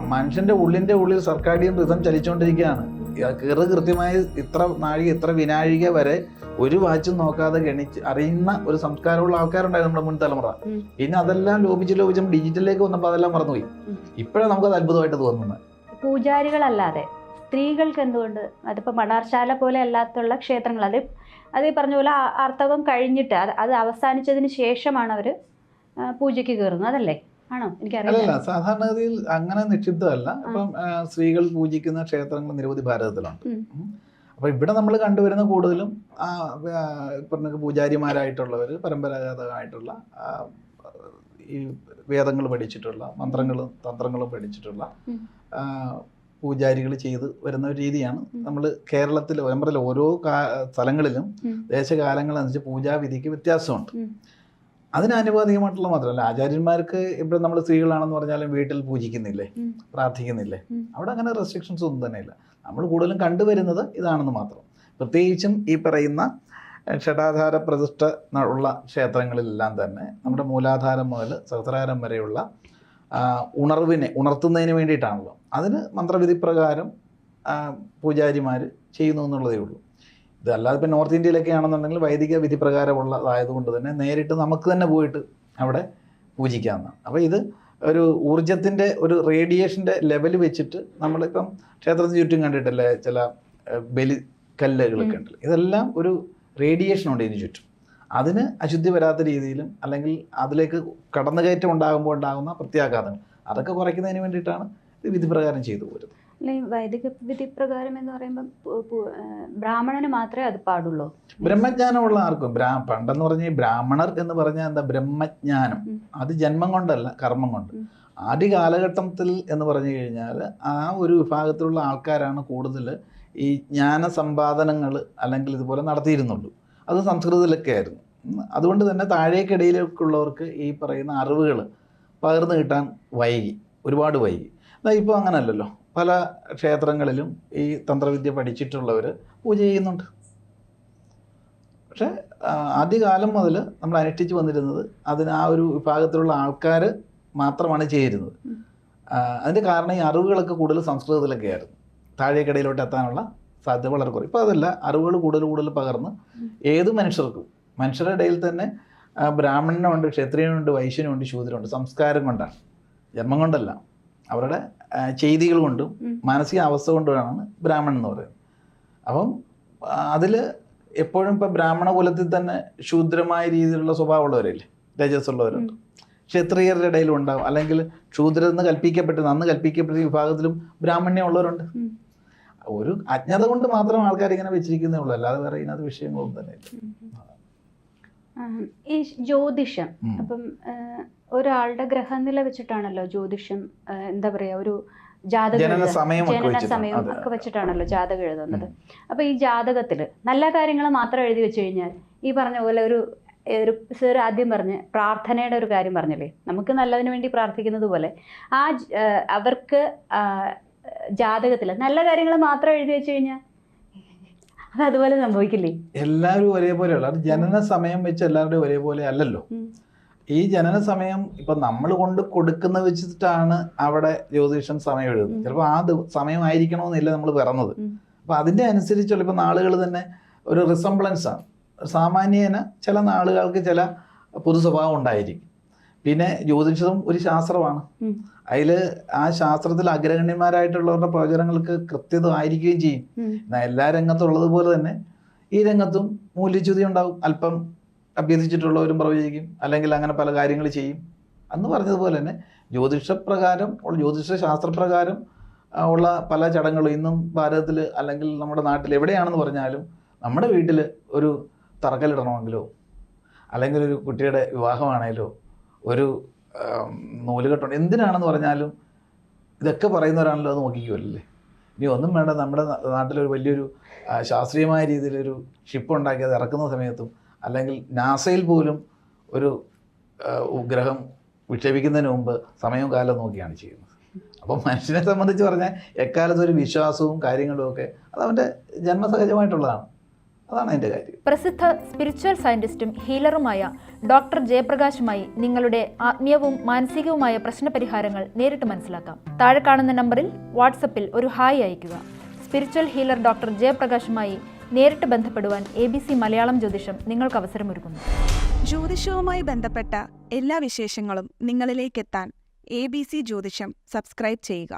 മനുഷ്യന്റെ ഉള്ളിന്റെ ഉള്ളിൽ സർക്കാരിയൻ റിസം ചലിച്ചുകൊണ്ടിരിക്കുകയാണ് കീറ് കൃത്യമായി ഇത്ര നാഴിക ഇത്ര വിനാഴിക വരെ ഒരു വാച്ചും നോക്കാതെ ഗണിച്ച് അറിയുന്ന ഒരു സംസ്കാരമുള്ള ആൾക്കാരുണ്ടായിരുന്നു നമ്മുടെ മുൻ തലമുറ. ഇനി പിന്നെ അതെല്ലാം ലോപിച്ച് ലോപിച്ചും ഡിജിറ്റലിലേക്ക് വന്നപ്പോൾ അതെല്ലാം മറന്നുപോയി. ഇപ്പോഴാണ് നമുക്കത് അത്ഭുതമായിട്ട് തോന്നുന്നത്. പൂജാരികളല്ലാതെ സ്ത്രീകൾക്ക് എന്തുകൊണ്ട്? അതിപ്പോൾ മണാർശാല പോലെ അല്ലാത്തുള്ള ക്ഷേത്രങ്ങൾ. അത് അത് ഈ പറഞ്ഞ പോലെ ആർത്തവം കഴിഞ്ഞിട്ട് അത് അത് അവസാനിച്ചതിന് ശേഷമാണ് അവർ പൂജയ്ക്ക് കയറുന്നത്. അതല്ലേ? ആണോ? എനിക്കറിയില്ല. സാധാരണഗതിയിൽ അങ്ങനെ നിക്ഷിപ്തമല്ല. ഇപ്പം സ്ത്രീകൾ പൂജിക്കുന്ന ക്ഷേത്രങ്ങൾ നിരവധി ഭാരതത്തിലുണ്ട്. അപ്പൊ ഇവിടെ നമ്മൾ കണ്ടുവരുന്ന കൂടുതലും പറഞ്ഞ പൂജാരിമാരായിട്ടുള്ളവർ പരമ്പരാഗതമായിട്ടുള്ള ഈ വേദങ്ങൾ പഠിച്ചിട്ടുള്ള മന്ത്രങ്ങളും തന്ത്രങ്ങളും പഠിച്ചിട്ടുള്ള പൂജാരികൾ ചെയ്ത് വരുന്ന ഒരു രീതിയാണ്. നമ്മൾ കേരളത്തിൽ ഓരോ സ്ഥലങ്ങളിലും. ദേശകാലങ്ങളനുസരിച്ച് പൂജാവിധിക്ക് വ്യത്യാസമുണ്ട്. അതിനാനുപാതികമായിട്ടുള്ള മാത്രമല്ല. ആചാര്യന്മാർക്ക് ഇവിടെ നമ്മൾ സ്ത്രീകളാണെന്ന് പറഞ്ഞാലും വീട്ടിൽ പൂജിക്കുന്നില്ലേ? പ്രാർത്ഥിക്കുന്നില്ലേ? അവിടെ അങ്ങനെ റെസ്ട്രിക്ഷൻസ് ഒന്നും തന്നെ ഇല്ല. നമ്മൾ കൂടുതലും കണ്ടുവരുന്നത് ഇതാണെന്ന് മാത്രം. പ്രത്യേകിച്ചും ഈ പറയുന്ന ഏഹ്, ഷഡാധാര പ്രതിഷ്ഠ ഉള്ള ക്ഷേത്രങ്ങളിലെല്ലാം തന്നെ നമ്മുടെ മൂലാധാരം മുതൽ സഹസ്രാരം വരെയുള്ള ഉണർവിനെ ഉണർത്തുന്നതിന് വേണ്ടിയിട്ടാണല്ലോ. അതിന് മന്ത്രവിധി പ്രകാരം പൂജാരിമാർ ചെയ്യുന്നു എന്നുള്ളതേ ഉള്ളൂ. ഇതല്ലാതെ ഇപ്പം നോർത്ത് ഇന്ത്യയിലൊക്കെ ആണെന്നുണ്ടെങ്കിൽ വൈദിക വിധി പ്രകാരമുള്ളതായതുകൊണ്ട് തന്നെ നേരിട്ട് നമുക്ക് തന്നെ പോയിട്ട് അവിടെ പൂജിക്കാവുന്നതാണ് അപ്പോൾ ഇത് ഒരു ഊർജത്തിന്റെ ഒരു റേഡിയേഷന്റെ ലെവൽ വെച്ചിട്ട് നമ്മളിപ്പം ക്ഷേത്രത്തിന് ചുറ്റും കണ്ടിട്ടല്ലേ ചില ബലി കല്ലുകളൊക്കെ ഉണ്ടല്ലോ ഇതെല്ലാം ഒരു റേഡിയേഷൻ ഉണ്ട് ഇതിന് ചുറ്റും. അതിന് അശുദ്ധി വരാത്ത രീതിയിലും അല്ലെങ്കിൽ അതിലേക്ക് കടന്നുകയറ്റം ഉണ്ടാകുമ്പോൾ ഉണ്ടാകുന്ന പ്രത്യാഘാതങ്ങൾ. അതൊക്കെ കുറയ്ക്കുന്നതിന് വേണ്ടിയിട്ടാണ് ഇത് വിധിപ്രകാരം ചെയ്തു പോരുന്നത്. അല്ലെ വൈദിക വിധി പ്രകാരം എന്ന് പറയുമ്പോൾ ബ്രാഹ്മണന് മാത്രമേ അത് പാടുള്ളൂ. ബ്രഹ്മജ്ഞാനമുള്ള ആർക്കും ബ്രാ പണ്ടെന്ന് പറഞ്ഞ ബ്രാഹ്മണർ എന്ന് പറഞ്ഞാൽ എന്താ ബ്രഹ്മജ്ഞാനം. അത് ജന്മം കൊണ്ടല്ല കർമ്മം കൊണ്ട്. ആദ്യ കാലഘട്ടത്തിൽ എന്ന് പറഞ്ഞു കഴിഞ്ഞാൽ ആ ഒരു വിഭാഗത്തിലുള്ള ആൾക്കാരാണ് കൂടുതൽ ഈ ജ്ഞാന സമ്പാദനങ്ങൾ അല്ലെങ്കിൽ ഇതുപോലെ നടത്തിയിരുന്നുള്ളൂ. അത് സംസ്കൃതത്തിലൊക്കെ ആയിരുന്നു. അതുകൊണ്ട് തന്നെ താഴേക്കിടയിലേക്കുള്ളവർക്ക് ഈ പറയുന്ന അറിവുകൾ പകർന്നു കിട്ടാൻ വൈകി ഒരുപാട് വൈകി. എന്നാൽ ഇപ്പോൾ അങ്ങനല്ലല്ലോ. പല ക്ഷേത്രങ്ങളിലും ഈ തന്ത്രവിദ്യ പഠിച്ചിട്ടുള്ളവർ പൂജ ചെയ്യുന്നുണ്ട്. പക്ഷേ ആദ്യകാലം മുതൽ നമ്മൾ അനുഷ്ഠിച്ച് വന്നിരുന്നത് അതിന് ആ ഒരു വിഭാഗത്തിലുള്ള ആൾക്കാർ മാത്രമാണ് ചെയ്തിരുന്നത്. അതിന്റെ കാരണം ഈ അറിവുകളൊക്കെ കൂടുതൽ സംസ്കൃതത്തിലൊക്കെ ആയിരുന്നു. താഴേക്കിടയിലോട്ട് എത്താനുള്ള സാധ്യത വളരെ കുറയും ഇപ്പോൾ അതല്ല അറിവുകൾ കൂടുതൽ കൂടുതൽ പകർന്ന്. ഏത് മനുഷ്യർക്കും മനുഷ്യരുടെ ഇടയിൽ തന്നെ ബ്രാഹ്മണനുണ്ട് ക്ഷത്രിയനുണ്ട് വൈശ്യനുണ്ട് ശൂദ്രനുണ്ട് സംസ്കാരം കൊണ്ടാണ് ജന്മം കൊണ്ടല്ല. അവരുടെ ചെയ്തികൾ കൊണ്ടും. മാനസിക അവസ്ഥ കൊണ്ടുമാണ് ബ്രാഹ്മണൻ എന്ന് പറയുന്നത്. അപ്പം അതിൽ എപ്പോഴും ഇപ്പം ബ്രാഹ്മണ കുലത്തിൽ തന്നെ ശൂദ്രമായ രീതിയിലുള്ള സ്വഭാവമുള്ളവരല്ലേ? രജസ്സുള്ളവരുണ്ട്. ക്ഷത്രിയരുടെ ഇടയിലും ഉണ്ടാവും. അല്ലെങ്കിൽ ശൂദ്രെന്ന് കൽപ്പിക്കപ്പെട്ട് അന്ന് കൽപ്പിക്കപ്പെട്ട വിഭാഗത്തിലും ബ്രാഹ്മണ്യം ഉള്ളവരുണ്ട്. ഒരു അജ്ഞത കൊണ്ട് മാത്രം ആൾക്കാർ ഇങ്ങനെ വെച്ചിരിക്കുന്നേ ഉള്ളൂ. അല്ലാതെ വേറെ ഇതിനകത്ത് വിഷയങ്ങളൊന്നും തന്നെ ഇല്ല ഈ ജ്യോതിഷം. അപ്പം ഒരാളുടെ ഗ്രഹനില വെച്ചിട്ടാണല്ലോ ജ്യോതിഷം എന്താ പറയാ ഒരു ജാതകം ജനന. സമയം ഒക്കെ വെച്ചിട്ടാണല്ലോ ജാതകം എഴുതുന്നത് അപ്പൊ ഈ ജാതകത്തിൽ നല്ല കാര്യങ്ങൾ മാത്രം എഴുതി വെച്ച് കഴിഞ്ഞാൽ ഈ പറഞ്ഞ പോലെ ഒരു ഒരു സർ ആദ്യം പറഞ്ഞ പ്രാർത്ഥനയുടെ ഒരു കാര്യം പറഞ്ഞല്ലേ നമുക്ക് നല്ലതിന് വേണ്ടി പ്രാർത്ഥിക്കുന്നത് പോലെ ആ ആ, അവർക്ക് ജാതകത്തിൽ നല്ല കാര്യങ്ങൾ മാത്രം എഴുതി വെച്ച് കഴിഞ്ഞാൽ അത് അതുപോലെ സംഭവിക്കില്ലേ? എല്ലാവരും ഒരേപോലെയുള്ള അത് ജനന സമയം വെച്ച് എല്ലാവരുടെയും ഒരേപോലെ അല്ലല്ലോ. ഈ ജനന സമയം ഇപ്പൊ നമ്മൾ കൊണ്ട് കൊടുക്കുന്ന വെച്ചിട്ടാണ് അവിടെ ജ്യോതിഷൻ സമയം എഴുതുന്നത്. ചിലപ്പോൾ ആ സമയം സമയമായിരിക്കണമെന്നില്ല നമ്മൾ പിറന്നത്. അപ്പൊ അതിന്റെ അനുസരിച്ചുള്ള ഇപ്പൊ നാളുകൾ തന്നെ ഒരു റിസംബ്ലൻസ് ആണ്. സാമാന്യേന ചില നാളുകൾക്ക് ചില പൊതു സ്വഭാവം ഉണ്ടായിരിക്കും. പിന്നെ ജ്യോതിഷം ഒരു ശാസ്ത്രമാണ്. അതിൽ ആ ശാസ്ത്രത്തിൽ അഗ്രഗണ്യന്മാരായിട്ടുള്ളവരുടെ പ്രവചനങ്ങൾക്ക് കൃത്യത ആയിരിക്കുകയും ചെയ്യും. എന്നാൽ എല്ലാ രംഗത്തുള്ളതുപോലെ തന്നെ ഈ രംഗത്തും മൂല്യച്യുതി ഉണ്ടാവും അല്പം അഭ്യസിച്ചിട്ടുള്ളവരും പ്രവചിക്കും അല്ലെങ്കിൽ അങ്ങനെ പല കാര്യങ്ങൾ ചെയ്യും അന്ന് പറഞ്ഞതുപോലെ തന്നെ ജ്യോതിഷപ്രകാരം ജ്യോതിഷ ശാസ്ത്രപ്രകാരം ഉള്ള പല ചടങ്ങുകളും ഇന്നും ഭാരതത്തിൽ അല്ലെങ്കിൽ നമ്മുടെ നാട്ടിൽ എവിടെയാണെന്ന് പറഞ്ഞാലും നമ്മുടെ വീട്ടിൽ ഒരു തറക്കല്ലിടണമെങ്കിലോ അല്ലെങ്കിൽ ഒരു കുട്ടിയുടെ വിവാഹമാണേലോ ഒരു നൂൽ നൂലുകെട്ടുണ്ട് എന്തിനാണെന്ന് പറഞ്ഞാലും ഇതൊക്കെ പറയുന്നവരാണല്ലോ അത് നോക്കിക്കുമല്ലേ ഇനി ഒന്നും വേണ്ട നമ്മുടെ നാട്ടിലൊരു വലിയൊരു ശാസ്ത്രീയമായ രീതിയിലൊരു ഷിപ്പ് ഉണ്ടാക്കി അത് ഇറക്കുന്ന സമയത്തും അല്ലെങ്കിൽ നാസയിൽ പോലും ഒരു ഗ്രഹം വിക്ഷേപിക്കുന്നതിന് മുമ്പ് സമയവും കാലവും നോക്കിയാണ് ചെയ്യുന്നത്. അപ്പം മനുഷ്യനെ സംബന്ധിച്ച് പറഞ്ഞാൽ എക്കാലത്തും ഒരു വിശ്വാസവും കാര്യങ്ങളും ഒക്കെ അത് അവന്റെ ജന്മസഹജമായിട്ടുള്ളതാണ്. അതാണ് അതിന്റെ കാര്യം. പ്രസിദ്ധ സ്പിരിച്വൽ സയന്റിസ്റ്റും ഹീലറുമായ ഡോക്ടർ ജയപ്രകാശുമായി നിങ്ങളുടെ ആത്മീയവും മാനസികവുമായ പ്രശ്നപരിഹാരങ്ങൾ നേരിട്ട് മനസ്സിലാക്കാം. താഴെ കാണുന്ന നമ്പറിൽ വാട്സപ്പിൽ ഒരു ഹായ് അയയ്ക്കുക. സ്പിരിച്വൽ ഹീലർ ഡോക്ടർ ജയപ്രകാശുമായി നേരിട്ട് ബന്ധപ്പെടുവാൻ എ ബി സി മലയാളം ജ്യോതിഷം നിങ്ങൾക്ക് അവസരമൊരുക്കുന്നു. ജ്യോതിഷവുമായി ബന്ധപ്പെട്ട എല്ലാ വിശേഷങ്ങളും നിങ്ങളിലേക്കെത്താൻ എ ബി സി ജ്യോതിഷം സബ്സ്ക്രൈബ് ചെയ്യുക.